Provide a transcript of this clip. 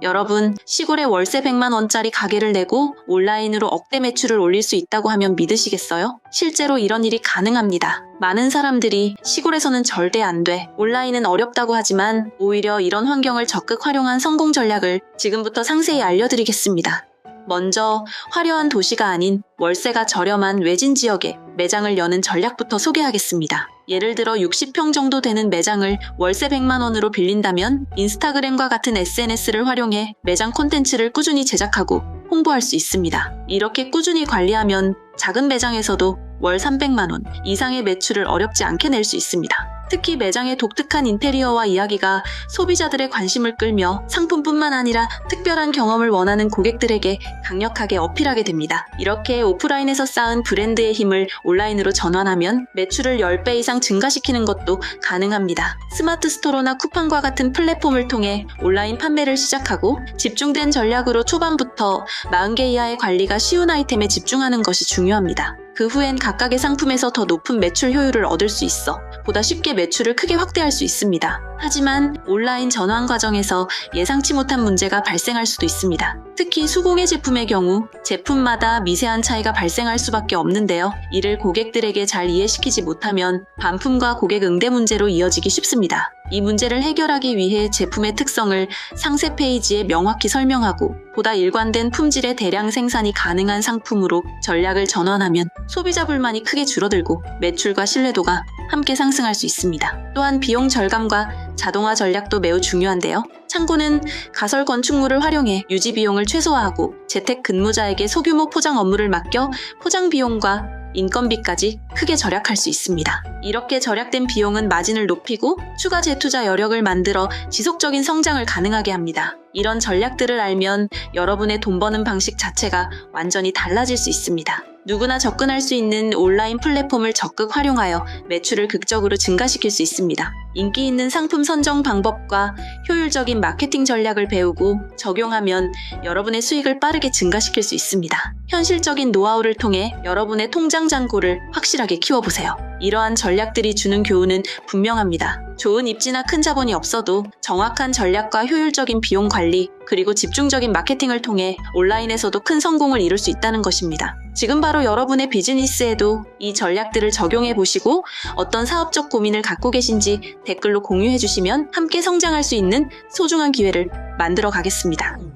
여러분, 시골에 월세 100만 원짜리 가게를 내고 온라인으로 억대 매출을 올릴 수 있다고 하면 믿으시겠어요? 실제로 이런 일이 가능합니다. 많은 사람들이 시골에서는 절대 안 돼, 온라인은 어렵다고 하지만 오히려 이런 환경을 적극 활용한 성공 전략을 지금부터 상세히 알려드리겠습니다. 먼저 화려한 도시가 아닌 월세가 저렴한 외진 지역에 매장을 여는 전략부터 소개하겠습니다. 예를 들어 60평 정도 되는 매장을 월세 100만 원으로 빌린다면 인스타그램과 같은 SNS를 활용해 매장 콘텐츠를 꾸준히 제작하고 홍보할 수 있습니다. 이렇게 꾸준히 관리하면 작은 매장에서도 월 300만 원 이상의 매출을 어렵지 않게 낼 수 있습니다. 특히 매장의 독특한 인테리어와 이야기가 소비자들의 관심을 끌며 상품뿐만 아니라 특별한 경험을 원하는 고객들에게 강력하게 어필하게 됩니다. 이렇게 오프라인에서 쌓은 브랜드의 힘을 온라인으로 전환하면 매출을 10배 이상 증가시키는 것도 가능합니다. 스마트 스토어나 쿠팡과 같은 플랫폼을 통해 온라인 판매를 시작하고 집중된 전략으로 초반부터 40개 이하의 관리가 쉬운 아이템에 집중하는 것이 중요합니다. 그 후엔 각각의 상품에서 더 높은 매출 효율을 얻을 수 있어 보다 쉽게 매출을 크게 확대할 수 있습니다. 하지만 온라인 전환 과정에서 예상치 못한 문제가 발생할 수도 있습니다. 특히 수공예 제품의 경우 제품마다 미세한 차이가 발생할 수밖에 없는데요. 이를 고객들에게 잘 이해시키지 못하면 반품과 고객 응대 문제로 이어지기 쉽습니다. 이 문제를 해결하기 위해 제품의 특성을 상세 페이지에 명확히 설명하고 보다 일관된 품질의 대량 생산이 가능한 상품으로 전략을 전환하면 소비자 불만이 크게 줄어들고 매출과 신뢰도가 함께 상승할 수 있습니다. 또한 비용 절감과 자동화 전략도 매우 중요한데요. 창고는 가설 건축물을 활용해 유지 비용을 최소화하고 재택 근무자에게 소규모 포장 업무를 맡겨 포장 비용과 인건비까지 크게 절약할 수 있습니다. 이렇게 절약된 비용은 마진을 높이고 추가 재투자 여력을 만들어 지속적인 성장을 가능하게 합니다. 이런 전략들을 알면 여러분의 돈 버는 방식 자체가 완전히 달라질 수 있습니다. 누구나 접근할 수 있는 온라인 플랫폼을 적극 활용하여 매출을 극적으로 증가시킬 수 있습니다. 인기 있는 상품 선정 방법과 효율적인 마케팅 전략을 배우고 적용하면 여러분의 수익을 빠르게 증가시킬 수 있습니다. 현실적인 노하우를 통해 여러분의 통장 잔고를 확실하게 키워보세요. 이러한 전략들이 주는 교훈은 분명합니다. 좋은 입지나 큰 자본이 없어도 정확한 전략과 효율적인 비용 관리, 그리고 집중적인 마케팅을 통해 온라인에서도 큰 성공을 이룰 수 있다는 것입니다. 지금 바로 여러분의 비즈니스에도 이 전략들을 적용해 보시고 어떤 사업적 고민을 갖고 계신지 댓글로 공유해 주시면 함께 성장할 수 있는 소중한 기회를 만들어 가겠습니다.